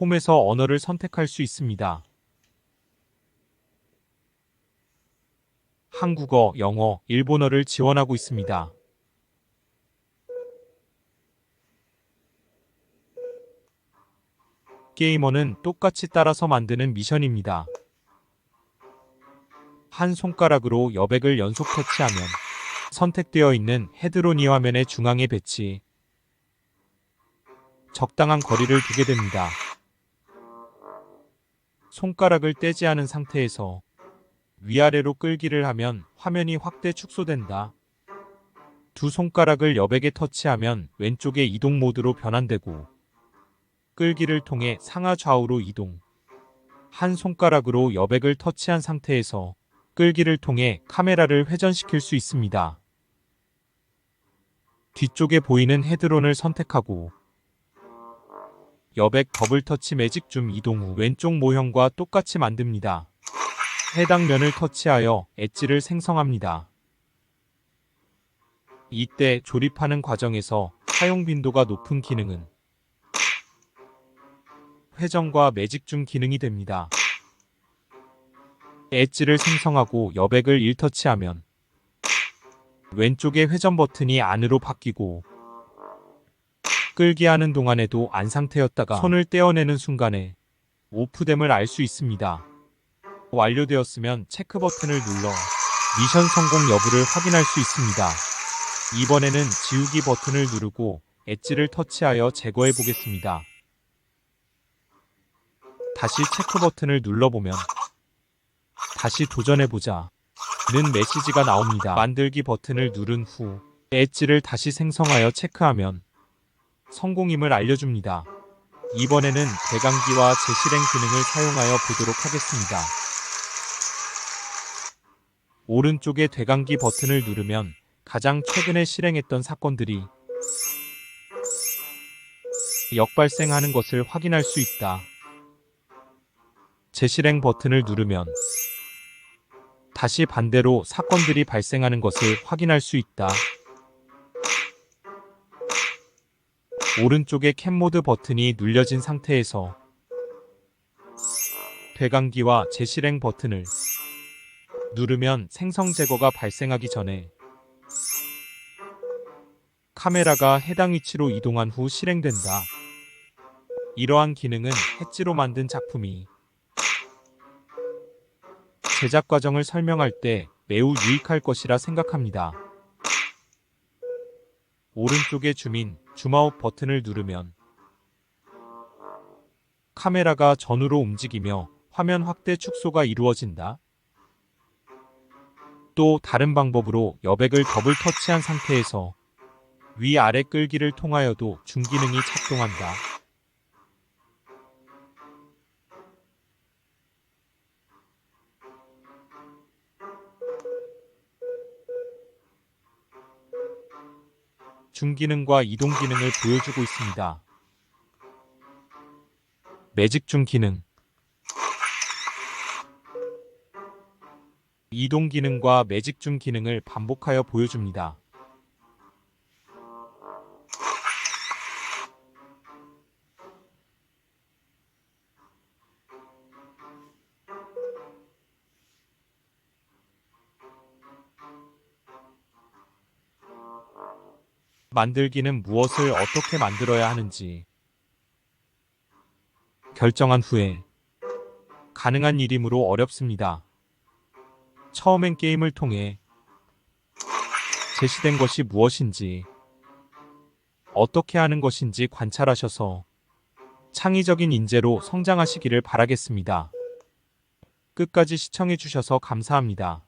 홈에서 언어를 선택할 수 있습니다. 한국어, 영어, 일본어를 지원하고 있습니다. 게이머는 똑같이 따라서 만드는 미션입니다. 한 손가락으로 여백을 연속 터치하면 선택되어 있는 헤드로니 화면의 중앙에 배치, 적당한 거리를 두게 됩니다. 손가락을 떼지 않은 상태에서 위아래로 끌기를 하면 화면이 확대 축소된다. 두 손가락을 여백에 터치하면 왼쪽의 이동 모드로 변환되고 끌기를 통해 상하 좌우로 이동. 한 손가락으로 여백을 터치한 상태에서 끌기를 통해 카메라를 회전시킬 수 있습니다. 뒤쪽에 보이는 헤드론을 선택하고 여백 더블 터치 매직 줌 이동 후 왼쪽 모형과 똑같이 만듭니다. 해당 면을 터치하여 엣지를 생성합니다. 이때 조립하는 과정에서 사용 빈도가 높은 기능은 회전과 매직 중 기능이 됩니다. 엣지를 생성하고 여백을 1터치하면 왼쪽의 회전 버튼이 안으로 바뀌고 끌기 하는 동안에도 안 상태였다가 손을 떼어내는 순간에 오프됨을 알 수 있습니다. 완료되었으면 체크 버튼을 눌러 미션 성공 여부를 확인할 수 있습니다. 이번에는 지우기 버튼을 누르고 엣지를 터치하여 제거해 보겠습니다. 다시 체크 버튼을 눌러보면 다시 도전해보자 는 메시지가 나옵니다. 만들기 버튼을 누른 후 엣지를 다시 생성하여 체크하면 성공임을 알려줍니다. 이번에는 대강기와 재실행 기능을 사용하여 보도록 하겠습니다. 오른쪽의 대강기 버튼을 누르면 가장 최근에 실행했던 사건들이 역발생하는 것을 확인할 수 있다. 재실행 버튼을 누르면 다시 반대로 사건들이 발생하는 것을 확인할 수 있다. 오른쪽의 캡모드 버튼이 눌려진 상태에서 배강기와 재실행 버튼을 누르면 생성 제거가 발생하기 전에 카메라가 해당 위치로 이동한 후 실행된다. 이러한 기능은 해지로 만든 작품이 제작 과정을 설명할 때 매우 유익할 것이라 생각합니다. 오른쪽의 줌인 줌아웃 버튼을 누르면 카메라가 전후로 움직이며 화면 확대 축소가 이루어진다. 또 다른 방법으로 여백을 더블 터치한 상태에서 위아래 끌기를 통하여도 줌 기능이 작동한다. 줌 기능과 이동 기능을 보여주고 있습니다. 매직 줌 기능 이동 기능과 매직 줌 기능을 반복하여 보여줍니다. 만들기는 무엇을 어떻게 만들어야 하는지 결정한 후에 가능한 일이므로 어렵습니다. 처음엔 게임을 통해 제시된 것이 무엇인지 어떻게 하는 것인지 관찰하셔서 창의적인 인재로 성장하시기를 바라겠습니다. 끝까지 시청해 주셔서 감사합니다.